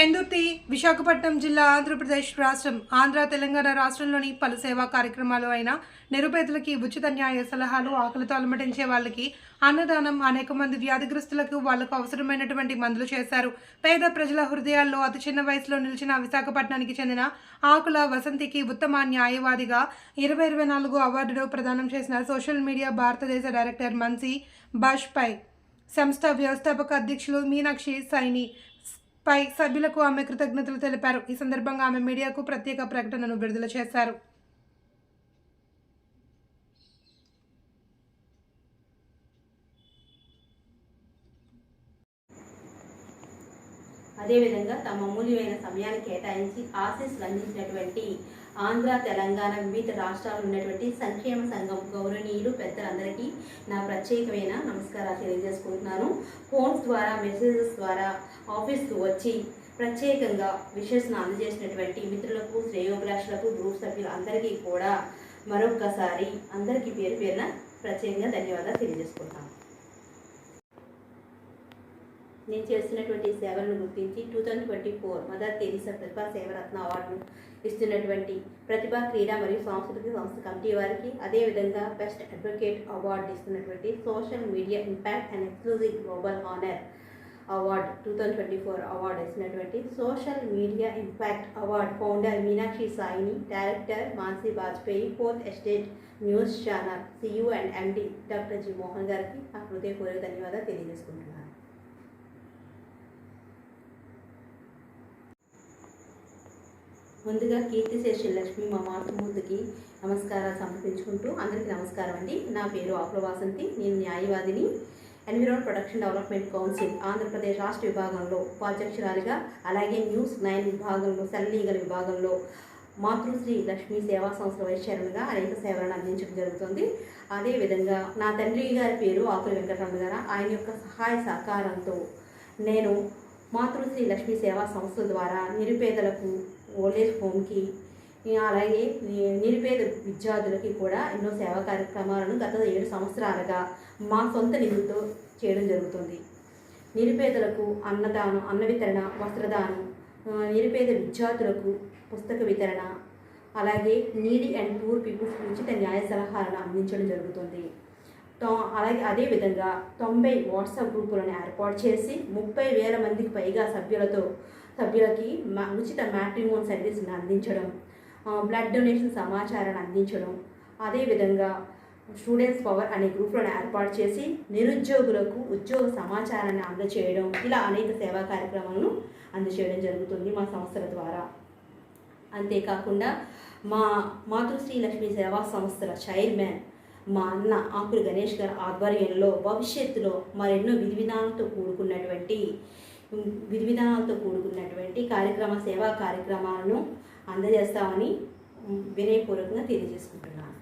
పెందుర్తి విశాఖపట్నం జిల్లా ఆంధ్రప్రదేశ్ రాష్ట్రం ఆంధ్ర తెలంగాణ రాష్ట్రంలోని పలు సేవా కార్యక్రమాలు అయిన నిరుపేదలకి ఉచిత న్యాయ సలహాలు ఆకలితో అలమటించే వాళ్ళకి అన్నదానం అనేక మంది వ్యాధిగ్రస్తులకు వాళ్ళకు అవసరమైనటువంటి మందులు చేశారు. పేద ప్రజల హృదయాల్లో అతి చిన్న వయసులో నిలిచిన విశాఖపట్నానికి చెందిన ఆకుల వసంతికి ఉత్తమ న్యాయవాదిగా ఇరవై ఇరవై నాలుగు అవార్డును ప్రదానం చేసిన సోషల్ మీడియా భారతదేశ డైరెక్టర్ మన్సీ బాష్పై సంస్థ వ్యవస్థాపక అధ్యక్షులు మీనాక్షి సైని పై సభ్యులకు ఆమె కృతజ్ఞతలు తెలిపారు. ఈ సందర్భంగా ఆమె మీడియాకు ప్రత్యేక ప్రకటనను విడుదల చేశారు. అదేవిధంగా తమ అమూల్యమైన సమయాన్ని కేటాయించి ఆశీస్సులు అందించినటువంటి ఆంధ్ర తెలంగాణ వివిధ రాష్ట్రాలు ఉన్నటువంటి సంక్షేమ సంఘం గౌరవనీయులు పెద్దలందరికీ నా ప్రత్యేకమైన నమస్కారాలు తెలియజేసుకుంటున్నాను. ఫోన్స్ ద్వారా మెసేజెస్ ద్వారా ఆఫీస్కు వచ్చి ప్రత్యేకంగా విషెస్ను అందజేసినటువంటి మిత్రులకు శ్రేయోభిలాషులకు గ్రూప్ సభ్యులు అందరికీ కూడా మరొక్కసారి అందరికీ పేరు పేరున ప్రత్యేకంగా ధన్యవాదాలు తెలియజేసుకుంటాను నేను చేస్తున్నటువంటి సేవలను గుర్తించి two thousand twenty four Mother Teresa Pratibha Sevaratna అవార్డును ఇస్తున్నటువంటి ప్రతిభా క్రీడా మరియు సాంస్కృతిక సంస్థ కమిటీ వారికి అదేవిధంగా బెస్ట్ అడ్వకేట్ అవార్డు ఇస్తున్నటువంటి social media impact and exclusive global honour award two thousand twenty four award ఇచ్చినటువంటి social media impact award founder Meenakshi Saini director Mansi Vajpayee fourth estate news channel CEO and MD doctor G Mohan గారికి నా హృదయపూర్వక ధన్యవాదాలు తెలియజేసుకుంటున్నాను. ముందుగా కీర్తిశేషి లక్ష్మి మా మాతృమూర్తికి నమస్కారాలు సమర్పించుకుంటూ అందరికీ నమస్కారం అండి. నా పేరు ఆకుల వాసంతి. నేను న్యాయవాదిని. Environ production development council Andhra Pradesh రాష్ట్ర విభాగంలో ఉపాధ్యక్షురాలిగా అలాగే న్యూస్ నైన్ విభాగంలో సెల్ లీగల్ విభాగంలో మాతృశ్రీ లక్ష్మీ సేవా సంస్థ వైస్ చైర్మన్గా అనేక సేవలను అందించడం జరుగుతుంది. అదేవిధంగా నా తండ్రి గారి పేరు ఆకుల వెంకటరమణ గారు. ఆయన యొక్క సహాయ సహకారంతో నేను మాతృశ్రీ లక్ష్మీ సేవా సంస్థ ద్వారా నిరుపేదలకు ఓల్డేజ్ హోమ్కి అలాగే నిరుపేద విద్యార్థులకి కూడా ఎన్నో సేవా కార్యక్రమాలను గత ఏడు సంవత్సరాలుగా మా సొంత నిధులతో చేయడం జరుగుతుంది. నిరుపేదలకు అన్నదానం అన్న వితరణ వస్త్రదానం నిరుపేద విద్యార్థులకు పుస్తక వితరణ అలాగే నీడి అండ్ పూర్ పీపుల్స్ ఉచిత న్యాయ సలహాలను అందించడం జరుగుతుంది. అలాగే అదేవిధంగా తొంభై వాట్సాప్ గ్రూపులను ఏర్పాటు చేసి ముప్పై వేల మందికి పైగా సభ్యులతో సభ్యులకి మా ఉచిత మ్యాట్రిమోన్ సర్వీస్ని అందించడం బ్లడ్ డొనేషన్ సమాచారాన్ని అందించడం అదేవిధంగా స్టూడెంట్స్ పవర్ అనే గ్రూపులను ఏర్పాటు చేసి నిరుద్యోగులకు ఉద్యోగ సమాచారాన్ని అందచేయడం ఇలా అనేక సేవా కార్యక్రమాలను అందచేయడం జరుగుతుంది మా సంస్థల ద్వారా. అంతేకాకుండా మా మాతృశ్రీ లక్ష్మి సేవా సంస్థల చైర్మన్ మా అన్న ఆకులు గణేష్ గారి ఆధ్వర్యంలో భవిష్యత్తులో మరెన్నో విధి విధానాలతో కూడుకున్నటువంటి విధి విధానాలతో కూడుకున్నటువంటి కార్యక్రమ సేవా కార్యక్రమాలను అందజేస్తామని వినయపూర్వకంగా తెలియజేసుకుంటున్నాను.